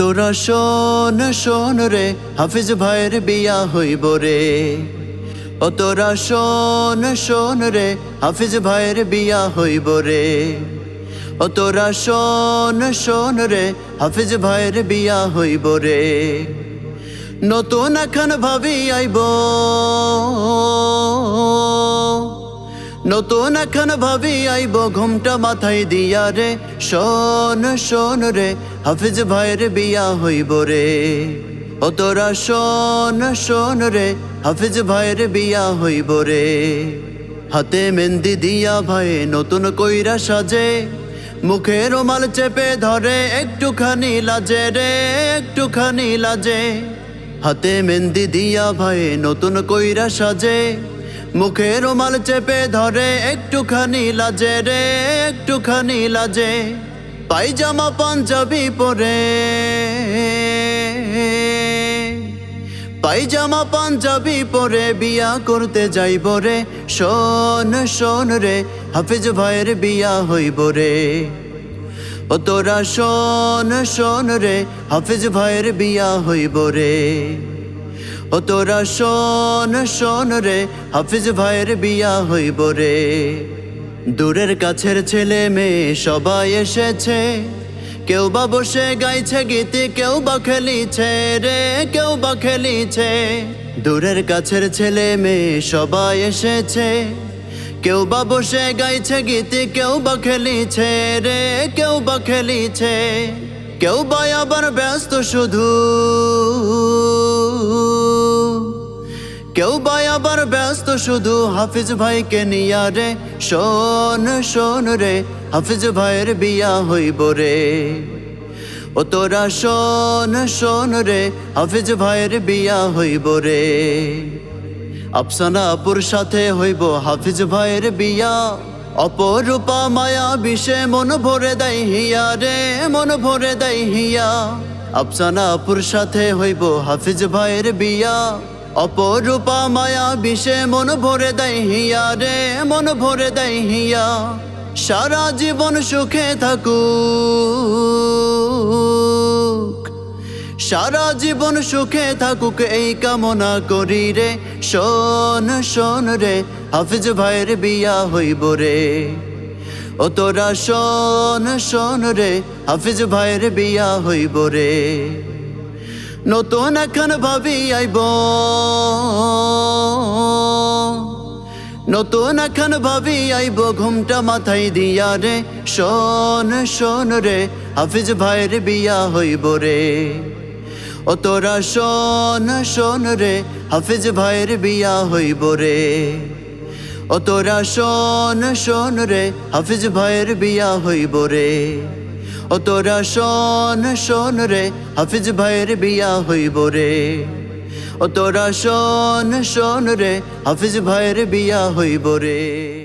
তোরা শোন শোন রে, হাফিজ ভাইয়ের বিয়া হইব রে। ও তোরা শোন শোন রে, হাফিজ ভাইয়ের বিয়া হইব রে। ও তোরা শোন শোন রে, হাফিজ ভাইয়ের বিয়া হইব রে। নতুন এখন ভাবি আইব। নতুন এখন ভাবি আইব ঘুমটা মাথায় দিয়া রে। শোন শোন রে, হাফিজ ভাইয়ের বিয়া হইব রে। ও তোরা শোন শোন রে, হাফিজ ভাইয়ের বিয়া হইব রে। হাতে মেহেন্দি দিয়া ভাই নতুন কইরা সাজে। মুখে রুমাল চেপে ধরে, একটুখানি লাজে রে, একটুখানি লাজে। হাতে মেহেন্দি দিয়া ভাই নতুন কইরা সাজে। মুখে রুমাল চেপে ধরে, একটুখানি লাজে রে, একটুখানি লাজে। পাইজামা পাঞ্জাবি পরে। পাইজামা পাঞ্জাবি পরে বিয়া করতে যাইব রে। শোন শোন রে, হাফিজ ভাইয়ের বিয়া হইব রে। ও তোরা শোন শোন রে, হাফিজ ভাইয়ের বিয়া হইব রে। ও তোরা শোন শোন রে, হাফিজ ভাইয়ের বিয়া হইব রে। দূরের কাছের ছেলে মেয়ে সবাই এসেছে। কেউ বা বসে গাইছে গীতি, কেউ বা খেলিছে রে, কেউ বা খেলিছে। দূরের কাছের ছেলে মেয়ে সবাই এসেছে। কেউ বা বসে গাইছে গীতি, কেউ বা খেলিছে রে, কেউ বা খেলিছে। কেউ বা আবার ব্যস্ত শুধু। কেউ বা আবার ব্যস্ত, শুধু হাফিজ ভাইকে নিয়া রে। শোন শোন রে, হাফিজ ভাইয়ের বিয়া হইব রে। ও তোরা শোন শোন রে, হাফিজ ভাইয়ের বিয়া হইব রে। আফসানাপুর সাথে হইব হাফিজ ভাইয়ের বিয়া। অপরূপা মায়া বিষে মন ভরে দেয় হিয়া রে, মন ভরে দেয় হিয়া। আফসানাপুর সাথে হইব হাফিজ ভাইয়ের বিয়া। অপরূপা মায়া বিষে মন ভরে দেয় হিয়া রে, মন ভরে দেয় হিয়া। সারা জীবন সুখে থাকুক। সারা জীবন সুখে থাকুক এই কামনা করি রে। শোন শোন রে, হাফিজ ভাইয়ের বিয়া হইব রে। ও তোরা শোন শোন রে, হাফিজ ভাইয়ের বিয়া হইব রে। নতুন এখন ভাবি আইব নতুন এখন ভাবি আইব ঘুমটা মাথায় দিয়া রে শোন শোন রে হাফিজ ভাইয়ের বিয়া হইব রে ও তোরা শোন শোন রে হাফিজ ভাইয়ের বিয়া হইব রে ও তোরা শোন শোন রে হাফিজ ভাইয়ের বিয়া হইব রে ও তোরা শোন শোন রে, হাফিজ ভাইয়ের বিয়া হইব রে। ও তোরা শোন শোন রে, হাফিজ ভাইয়ের বিয়া হইব রে।